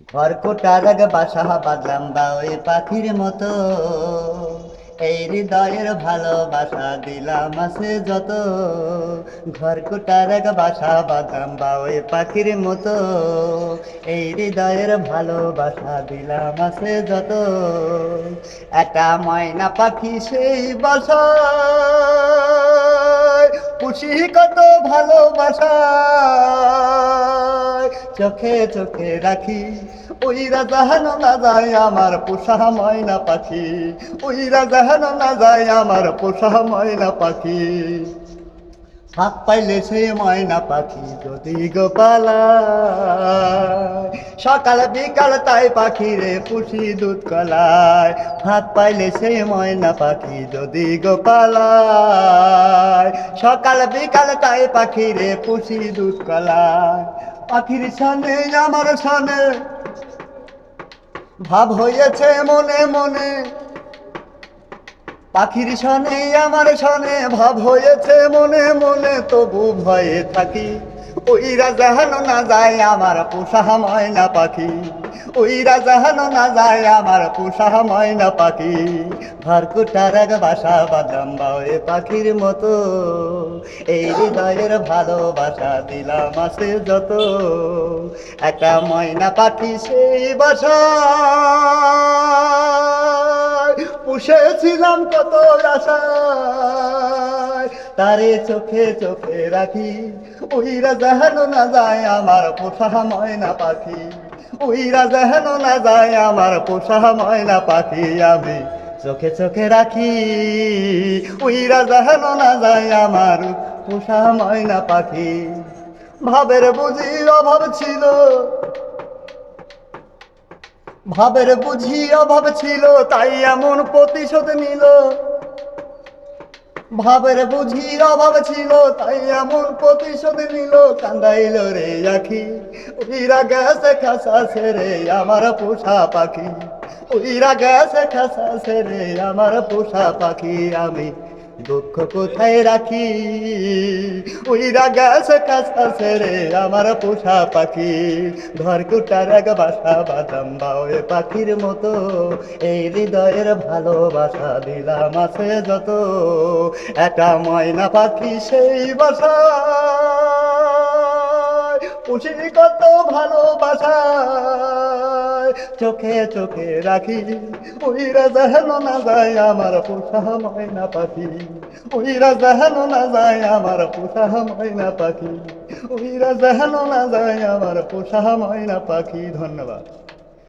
ঘর বাসা বাঁধলাম বা ওই পাখির মতো। এই হৃদয়ের ভালোবাসা দিলাম আছে যত। ঘর কোটার বাসা বাঁধলাম বা ওই পাখির মতো। এই হৃদয়ের ভালোবাসা দিলাম আছে যত। একটা ময়না পাখি সেই বাসা খুশি কত ভালোবাসা। চোখে চোখে রাখি। ওই রাজাহানো না যায় আমার পোষা ময়না পাখি। ওই রাজাহানো না যায় আমার পোষা ময়না পাখি। হাত পাইলে সে ময়না পাখি যদি গোপালা। সকাল, বিকাল তাই পাখি রে পুষি দুধ কলায় হাত পাইলে সে ময়না পাখি যদি গোপালায়। সকাল, বিকাল তাই পাখি রে পুষি দুধ কলায় পাখির সানে, আমার সানে ভাব হয়েছে মনে মনে। পাখির সনে, আমার সনে ভাব হয়েছে মনে মনে, তবু ভয়ে থাকি। ওই রাজাহানো না যায় আমার পোষা ময়না পাখি। ওই রাজাহানো না যায় আমার পোষা ময়না পাখি। ভারকুটার এক বাসা বাদাম বাউে পাখির মতো। এই হৃদয়ের ভালোবাসা দিলাম আছে যত। একটা ময়না পাখি সেই বাসা পুষেছিলাম কত আশায় তারে চোখে চোখে রাখি। ওই রাজাহানো না যায় আমার পোষা ময়না পাখি। ওই রাজাহানো না যায় আমার পোষা ময়না পাখি আমি চোখে চোখে রাখি। ওই রাজাহানো না যায় আমার পোষা ময়না পাখি। ভাবের বুঝি অভাব ছিল। ভাবের বুঝি অভাব ছিল, তাই এমন প্রতিশোধ নিল। ভাবের বুঝি অভাব ছিল, তাই এমন প্রতিশোধ নিল, কান্দাইল রে আখি। উইরা গেছে খাসা সেরে আমার পোষা পাখি। উইরা গেছে খাসা সেরে আমার পোষা পাখি আমি। দুঃখ কোথায় রাখি? উইরা গেছে কাছা ছেড়ে আমার পোষা পাখি। ঘর কুটার এক বাসা বাদাম বাউে পাখির মতো। এই হৃদয়ের ভালোবাসা দিলাম আছে যত। একটা ময়না পাখি সেই বাসা পুষি কত ভালোবাসা। চোখে চোখে রাখি। ওই রাজা হেন না যায় আমার পোষা ময়না পাখি। ওই রাজা হেন না যায় আমার পোষা ময়না পাখি। ওই রাজা হেন না যায় আমার পোষা ময়না পাখি। ধন্যবাদ।